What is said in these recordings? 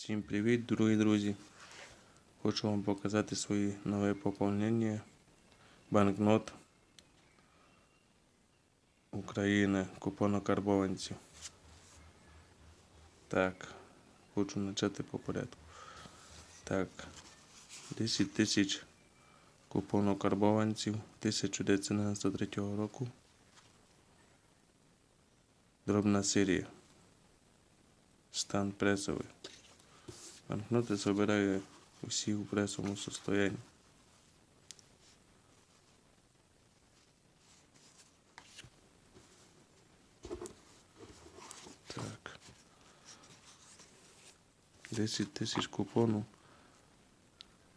Всім привіт, дорогі друзі! Хочу вам показати свої нове поповнення банкнот України купонокарбованців. Так, хочу почати по порядку. Так, 10 тисяч купонокарбованців 1993 року. Дробна серія. Стан пресовий. Банкноти собираю всі у пресовому состоянии. Так. 10 тисяч купону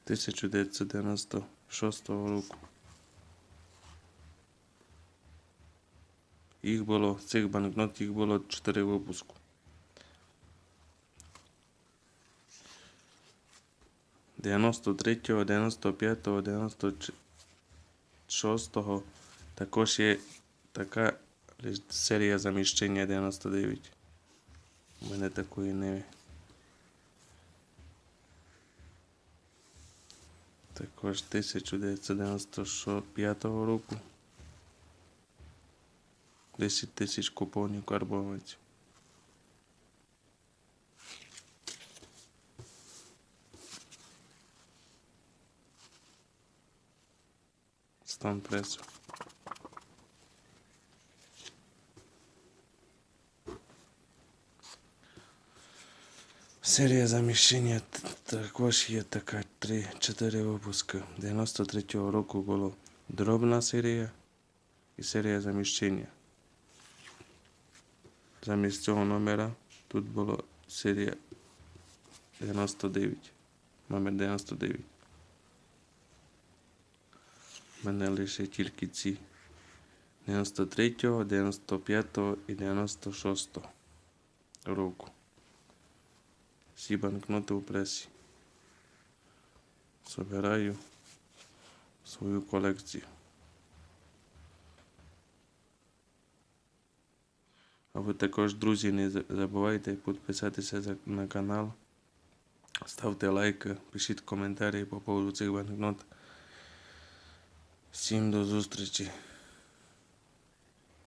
1996 року. Їх було, цих банкнот їх було 4 випуску. 93-го, 95-го, 96-го. Також є така серія заміщення 99. У мене такої не. Також 1995 року. 10 тисяч купонів карбованців. компресор. Серија за мишења такваши е така 3-4 выпуска. 93 року било дробна серија и серија за мишења. За мисцео номера тут било серија 99, номер 99. У мене лише тільки ці 93-го, 95-го і 96-го року. Всі банкноти у пресі. Собираю свою колекцію. А ви також, друзі, не забувайте підписатися на канал. Ставте лайки, пишіть коментарі по поводу цих банкнот. Всім до зустрічі.